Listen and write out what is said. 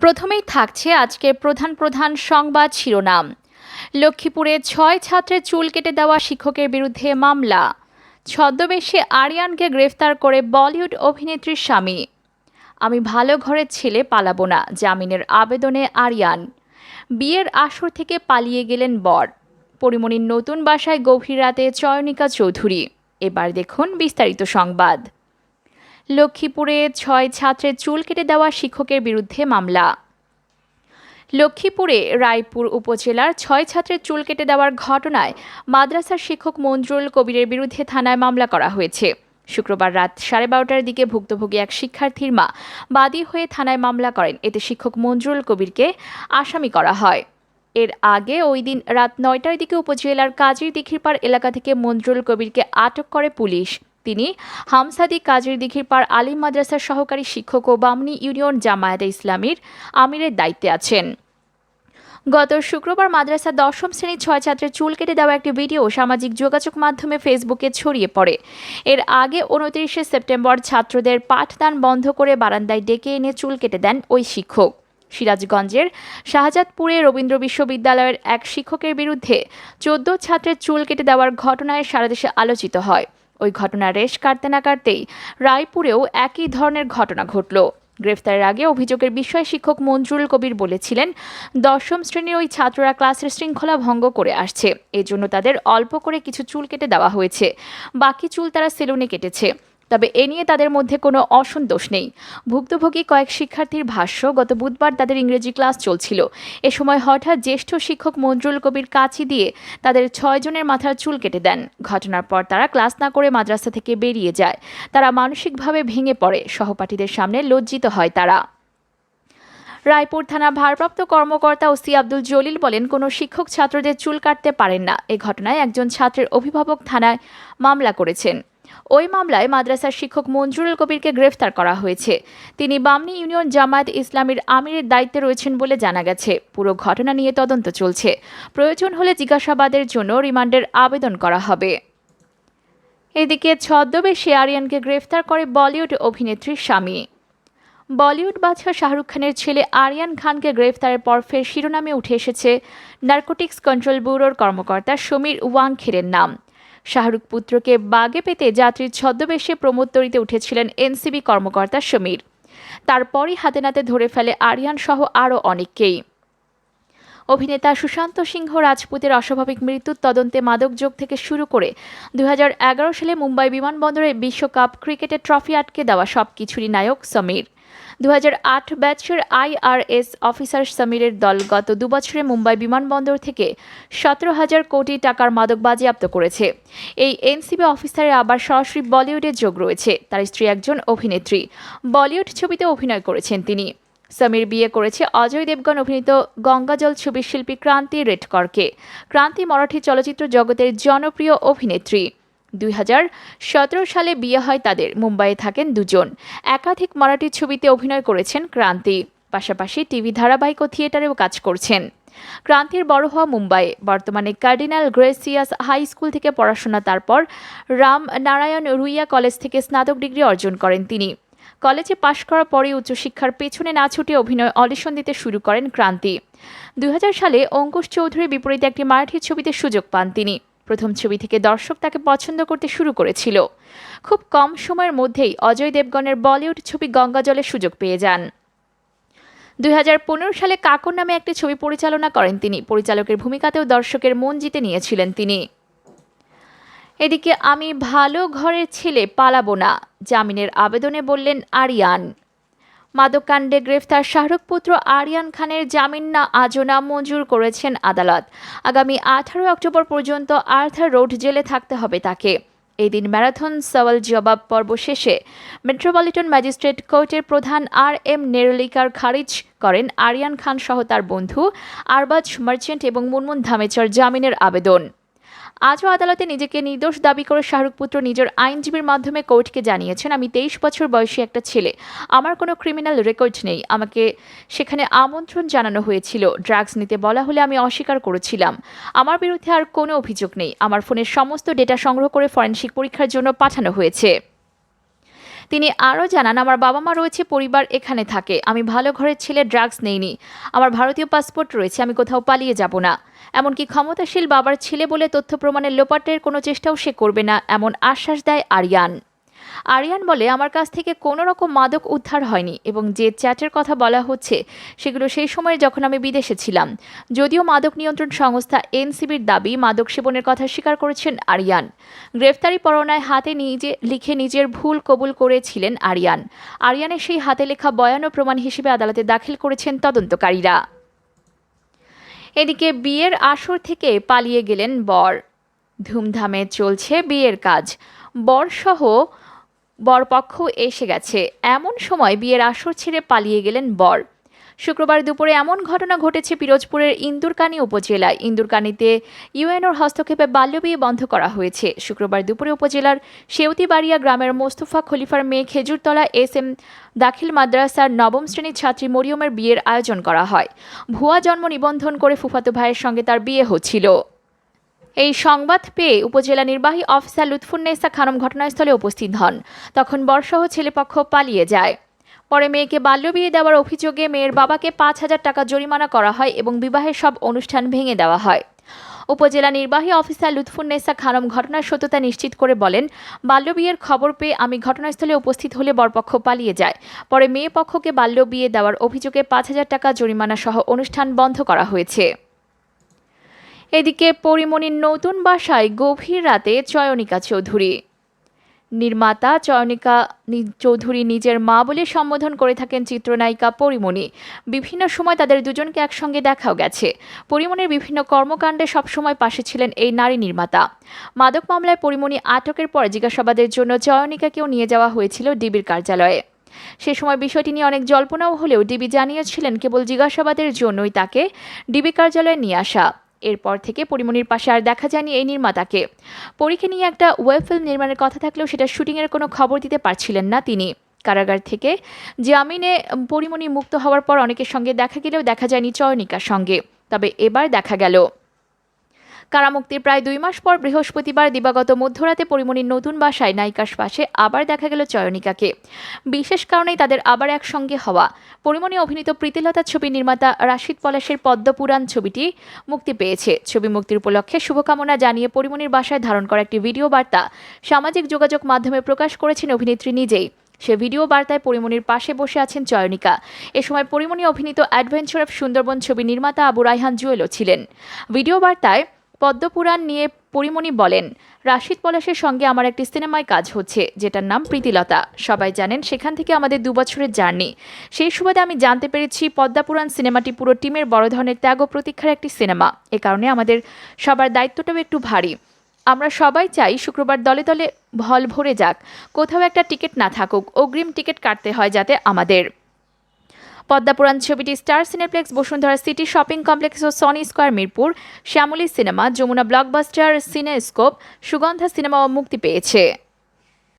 প্রথমেই থাকছে আজকের প্রধান প্রধান সংবাদ শিরোনাম। লক্ষ্মীপুরে ছয় ছাত্রের চুল কেটে দেওয়া শিক্ষকের বিরুদ্ধে মামলা। ছদ্মবেশে আরিয়ানকে গ্রেফতার করে বলিউড অভিনেত্রীর স্বামী। আমি ভালো ঘরের ছেলে পালাবো না, জামিনের আবেদনে আরিয়ান। বিয়ের আসর থেকে পালিয়ে গেলেন বর। পরিমণির নতুন বাসায় গভীর রাতে চয়নিকা চৌধুরী। এবার দেখুন বিস্তারিত সংবাদ। লক্ষ্মীপুরে ছয় ছাত্রের চুল কেটে দেওয়া শিক্ষকের বিরুদ্ধে মামলা। লক্ষ্মীপুরে রায়পুর উপজেলার ছয় ছাত্রের চুল কেটে দেওয়ার ঘটনায় মাদ্রাসার শিক্ষক মঞ্জুরুল কবিরের বিরুদ্ধে থানায় মামলা করা হয়েছে। শুক্রবার রাত সাড়ে বারোটার দিকে ভুক্তভোগী এক শিক্ষার্থীর মা বাদী হয়ে থানায় মামলা করেন। এতে শিক্ষক মঞ্জুরুল কবিরকে আসামি করা হয়। এর আগে ওই দিন রাত নয়টার দিকে উপজেলার কাজীর দিঘিরপাড় এলাকা থেকে মঞ্জুরুল কবিরকে আটক করে পুলিশ। তিনি হামসাদি কাজের দিঘির পার আলিম মাদ্রাসার সহকারী শিক্ষক ও বামনি ইউনিয়ন জামায়াতে ইসলামীর আমিরের দায়িত্বে আছেন। গত শুক্রবার মাদ্রাসা দশম শ্রেণির ছয় ছাত্রের চুল কেটে দেওয়া একটি ভিডিও সামাজিক যোগাযোগ মাধ্যমে ফেসবুকে ছড়িয়ে পড়ে। এর আগে উনত্রিশে সেপ্টেম্বর ছাত্রদের পাঠদান বন্ধ করে বারান্দায় ডেকে এনে চুল কেটে দেন ওই শিক্ষক। সিরাজগঞ্জের শাহজাদপুরে রবীন্দ্র বিশ্ববিদ্যালয়ের এক শিক্ষকের বিরুদ্ধে চোদ্দ ছাত্রের চুল কেটে দেওয়ার ঘটনায় সারা দেশে আলোচিত হয়। ওই ঘটনা রেশ কাটতে না কাটতেই রায়পুরেও একই ধরনের ঘটনা ঘটল। গ্রেফতারের আগে অভিযোগের বিষয়ে শিক্ষক মঞ্জুরুল কবির বলেছিলেন, দশম শ্রেণির ওই ছাত্ররা ক্লাসের শৃঙ্খলা ভঙ্গ করে আসছে। এজন্য তাদের অল্প করে কিছু চুল কেটে দেওয়া হয়েছে। বাকি চুল তারা সেলুনে কেটেছে। তবে এ নিয়ে তাদের মধ্যে কোনো অসন্তোষ নেই। ভুক্তভোগী কয়েক শিক্ষার্থীর ভাষ্য, গত বুধবার তাদের ইংরেজি ক্লাস চলছিল। এ সময় হঠাৎ জ্যেষ্ঠ শিক্ষক মঞ্জুল কবির কাছি দিয়ে তাদের ছয়জনের মাথার চুল কেটে দেন। ঘটনার পর তারা ক্লাস না করে মাদ্রাসা থেকে বেরিয়ে যায়। তারা মানসিকভাবে ভেঙে পড়ে। সহপাঠীদের সামনে লজ্জিত হয় তারা। রায়পুর থানা ভারপ্রাপ্ত কর্মকর্তা ওসি আব্দুল জলিল বলেন, কোনো শিক্ষক ছাত্রদের চুল কাটতে পারেন না। এ ঘটনায় একজন ছাত্রের অভিভাবক থানায় মামলা করেছেন। ওই মামলায় মাদ্রাসার শিক্ষক মঞ্জুরুল কবিরকে গ্রেফতার করা হয়েছে। তিনি বামনি ইউনিয়ন জামায়াত ইসলামীর আমিরের দায়িত্বে রয়েছেন বলে জানা গেছে। পুরো ঘটনা নিয়ে তদন্ত চলছে। প্রয়োজন হলে জিজ্ঞাসাবাদের জন্য রিমান্ডের আবেদন করা হবে। এদিকে ছদ্মবেশে আরিয়ানকে গ্রেফতার করে বলিউড অভিনেত্রীর স্বামী বলিউড বাদশাহ শাহরুখ খানের ছেলে আরিয়ান খানকে গ্রেফতারের পর ফের শিরোনামে উঠে এসেছে নার্কোটিক্স কন্ট্রোল ব্যুরোর কর্মকর্তা সমীর ওয়াংখেরের নাম। শাহরুখ পুত্রকে বাগে পেতে যাত্রীর ছদ্মবেশে প্রমোত্তরিতে উঠেছিলেন এনসিবি কর্মকর্তা সমীর। তারপরই হাতে নাতে ধরে ফেলে আরিয়ান সহ আরও অনেককেই। অভিনেতা সুশান্ত সিংহ রাজপুতের অস্বাভাবিক মৃত্যুর তদন্তে মাদকযোগ থেকে শুরু করে দু হাজার এগারো সালে মুম্বাই বিমানবন্দরে বিশ্বকাপ ক্রিকেটে ট্রফি আটকে দেওয়া সব কিছুরই নায়ক সমীর। দু হাজার আট ব্যাচের আইআরএস অফিসার সমীরের দল গত দুবছরে মুম্বাই বিমানবন্দর থেকে সতেরো হাজার কোটি টাকার মাদক বাজেয়াপ্ত করেছে। এই এনসিবি অফিসারের আবার সরাসরি বলিউডে যোগ রয়েছে। তার স্ত্রী একজন অভিনেত্রী। বলিউড ছবিতে অভিনয় করেছেন তিনি। সমীর বিয়ে করেছে অজয় দেবগন অভিনীত গঙ্গাজল ছবির শিল্পী ক্রান্তি রেডকরকে। ক্রান্তি মারাঠি চলচ্চিত্র জগতের জনপ্রিয় অভিনেত্রী। দুই হাজার সতেরো সালে বিয়ে হয় তাদের। মুম্বাইয়ে থাকেন দুজন। একাধিক মারাঠি ছবিতে অভিনয় করেছেন ক্রান্তি। পাশাপাশি টিভি ধারাবাহিক ও থিয়েটারেও কাজ করছেন। ক্রান্তির বড় হওয়া মুম্বাইয়ে। বর্তমানে কার্ডিনাল গ্রেসিয়াস হাই স্কুল থেকে পড়াশোনা, তারপর রাম নারায়ণ রুইয়া কলেজ থেকে স্নাতক ডিগ্রি অর্জন করেন তিনি। কলেজে পাশ করার পরে উচ্চশিক্ষার পেছনে না ছুটে অভিনয় অডিশন দিতে শুরু করেন ক্রান্তি। দুই হাজার সালে অঙ্কুশ চৌধুরীর বিপরীতে একটি মারাঠি ছবিতে সুযোগ পান তিনি। প্রথম ছবি থেকে দর্শক তাকে পছন্দ করতে শুরু করেছিল। খুব কম সময়ের মধ্যেই অজয় দেবগণের বলিউড ছবি গঙ্গাজলের সুযোগ পেয়ে যান। দুই হাজার পনেরো সালে কাকর নামে একটি ছবি পরিচালনা করেন তিনি। পরিচালকের ভূমিকাতেও দর্শকের মন জিতে নিয়েছিলেন তিনি। এদিকে, আমি ভালো ঘরের ছেলে পালাবো না। জামিনের আবেদনে বললেন আরিয়ান। মাদককাণ্ডে গ্রেফতার শাহরুখ পুত্র আরিয়ান খানের জামিন না, আজও না মঞ্জুর করেছেন আদালত। আগামী আঠারো অক্টোবর পর্যন্ত আর্থার রোড জেলে থাকতে হবে তাকে। এই দিন ম্যারাথন সওয়াল জবাব পর্ব শেষে মেট্রোপলিটন ম্যাজিস্ট্রেট কোর্টের প্রধান আর এম নেরলিকার খারিজ করেন আরিয়ান খান সহ তার বন্ধু আরবাজ মার্চেন্ট এবং মুনমুন ধামেচার জামিনের আবেদন। আজও আদালতে নিজেকে নির্দোষ দাবি করে শাহরুখ পুত্র নিজের আইনজীবীর মাধ্যমে কোর্টকে জানিয়েছেন, আমি তেইশ বছর বয়সী একটা ছেলে। আমার কোনো ক্রিমিনাল রেকর্ড নেই। আমাকে সেখানে আমন্ত্রণ জানানো হয়েছিল। ড্রাগস নিতে বলা হলে আমি অস্বীকার করেছিলাম। আমার বিরুদ্ধে আর কোনো অভিযোগ নেই। আমার ফোনের সমস্ত ডেটা সংগ্রহ করে ফরেনসিক পরীক্ষার জন্য পাঠানো হয়েছে। তিনি আরও জানান, আমার বাবা মা রয়েছে, পরিবার এখানে থাকে। আমি ভালো ঘরের ছেলে, ড্রাগস নেইনি। আমার ভারতীয় পাসপোর্ট রয়েছে, আমি কোথাও পালিয়ে যাব না। এমনকি ক্ষমতাশীল বাবার ছেলে বলে তথ্য প্রমাণের লোপাটের কোনো চেষ্টাও সে করবে না, এমন আশ্বাস দেয় আরিয়ান। আরিয়ান বলে, আমার কাছ থেকে কোনো রকম মাদক উদ্ধার হয়নি এবং যে চ্যাটের কথা বলা হচ্ছে, সেগুলো সেই সময়ে যখন আমি বিদেশে ছিলাম। যদিও মাদক নিয়ন্ত্রণ সংস্থা এনসিবির দাবি, মাদক সেবনের কথা স্বীকার করেছেন আরিয়ান। গ্রেফতারি পরোয়ানায় হাতে নিজে, লিখে নিজের ভুল কবুল করেছিলেন আরিয়ান। আরিয়ানের সেই হাতে লেখা বয়ান ও প্রমাণ হিসেবে আদালতে দাখিল করেছেন তদন্তকারীরা। এদিকে বিয়ের আসর থেকে পালিয়ে গেলেন বর। ধুমধামে চলছে বিয়ের কাজ। বরসহ বরপক্ষ এসে গেছে। এমন সময় বিয়ের আসর ছেড়ে পালিয়ে গেলেন বর। শুক্রবার দুপুরে এমন ঘটনা ঘটেছে পিরোজপুরের ইন্দুরকানি উপজেলায়। ইন্দুরকানীতে ইউএনওর হস্তক্ষেপে বাল্যবিয়ে বন্ধ করা হয়েছে। শুক্রবার দুপুরে উপজেলার সেউতিবাড়িয়া গ্রামের মোস্তফা খলিফার মেয়ে খেজুরতলা এস এম দাখিল মাদ্রাসার নবম শ্রেণির ছাত্রী মরিয়মের বিয়ের আয়োজন করা হয়। ভুয়া জন্ম নিবন্ধন করে ফুফাতো ভাইয়ের সঙ্গে তার বিয়ে হচ্ছিল। এই সংবাদ পেয়ে উপজেলা নির্বাহী অফিসার লুৎফুন্নেসা খানম ঘটনাস্থলে উপস্থিত হন। তখন বর্ষহ ছেলেপক্ষ পালিয়ে যায়। পরে মেয়েকে বাল্যবিয়ে দেওয়ার অভিযোগে মেয়ের বাবাকে পাঁচ হাজার টাকা জরিমানা করা হয় এবং বিবাহের সব অনুষ্ঠান ভেঙে দেওয়া হয়। উপজেলা নির্বাহী অফিসার লুৎফুন্নেসা খানম ঘটনার সত্যতা নিশ্চিত করে বলেন বাল্যবিয়ের খবর পেয়ে আমি ঘটনাস্থলে উপস্থিত হলে বরপক্ষ পালিয়ে যায়। পরে মেয়ে পক্ষকে বাল্যবিয়ে দেওয়ার অভিযোগে পাঁচ হাজার টাকা জরিমানা সহ অনুষ্ঠান বন্ধ করা হয়েছে। এদিকে পরিমণির নতুন বাসায় গভীর রাতে চয়নিকা চৌধুরী। নির্মাতা চয়নিকা চৌধুরী নিজের মা বলে সম্বোধন করে থাকেন চিত্রনায়িকা পরিমণি। বিভিন্ন সময় তাদের দুজনকে একসঙ্গে দেখাও গেছে। পরিমণির বিভিন্ন কর্মকাণ্ডে সবসময় পাশে ছিলেন এই নারী নির্মাতা। মাদক মামলায় পরিমণি আটকের পর জিজ্ঞাসাবাদের জন্য চয়নিকাকেও নিয়ে যাওয়া হয়েছিল ডিবির কার্যালয়ে। সে সময় বিষয়টি নিয়ে অনেক জল্পনাও হলেও ডিবি জানিয়েছিলেন, কেবল জিজ্ঞাসাবাদের জন্যই তাকে ডিবি কার্যালয়ে নিয়ে আসা। এরপর থেকে পরিমণির পাশে আর দেখা যায়নি এই নির্মাতাকে। পরীক্ষা নিয়ে একটা ওয়েব ফিল্ম নির্মাণের কথা থাকলেও সেটা শুটিংয়ের কোনো খবর দিতে পারছিলেন না তিনি। কারাগার থেকে জামিনে পরিমণি মুক্ত হওয়ার পর অনেকের সঙ্গে দেখা গেলেও দেখা যায়নি চয়নিকার সঙ্গে। তবে এবার দেখা গেল। কারামুক্তির প্রায় দুই মাস পর বৃহস্পতিবার দিবাগত মধ্যরাতে পরিমণির নতুন বাসায় নায়িকার পাশে আবার দেখা গেল চয়নিকাকে। বিশেষ কারণেই তাদের আবার একসঙ্গে হওয়া। পরিমণি অভিনীত প্রীতিলতা ছবি নির্মাতা রাশিদ পলাশের পদ্মপুরাণ ছবিটি মুক্তি পেয়েছে। ছবি মুক্তির উপলক্ষে শুভকামনা জানিয়ে পরিমণির বাসায় ধারণ করা একটি ভিডিও বার্তা সামাজিক যোগাযোগ মাধ্যমে প্রকাশ করেছেন অভিনেত্রী নিজেই। সে ভিডিও বার্তায় পরিমণির পাশে বসে আছেন চয়নিকা। এ সময় পরিমণি অভিনীত অ্যাডভেঞ্চার অফ সুন্দরবন ছবি নির্মাতা আবু রায়হান জুয়েলও ছিলেন। ভিডিও বার্তায় পদ্মপুরাণ নিয়ে পরিমণি বলেন, রাশিদ পলাশের সঙ্গে আমার একটি সিনেমায় কাজ হচ্ছে, যেটার নাম প্রীতিলতা। সবাই জানেন, সেখান থেকে আমাদের দু বছরের জার্নি। সেই সুবাদে আমি জানতে পেরেছি, পদ্মাপুরাণ সিনেমাটি পুরো টিমের বড় ধরনের ত্যাগ ও প্রতীক্ষার একটি সিনেমা। এ কারণে আমাদের সবার দায়িত্বটাও একটু ভারী। আমরা সবাই চাই শুক্রবার দলে দলে ভল ভরে যাক। কোথাও একটা টিকিট না থাকুক, অগ্রিম টিকিট কাটতে হয় যাতে আমাদের। পদ্মাপুরাণ ছবিটি Star Cineplex, Bashundhara City Shopping Complex ও Sony Square Mirpur, Shyamoli cinema, Jamuna Blockbuster, Cinescope, Sugandha সিনেমাও মুক্তি পেয়েছে।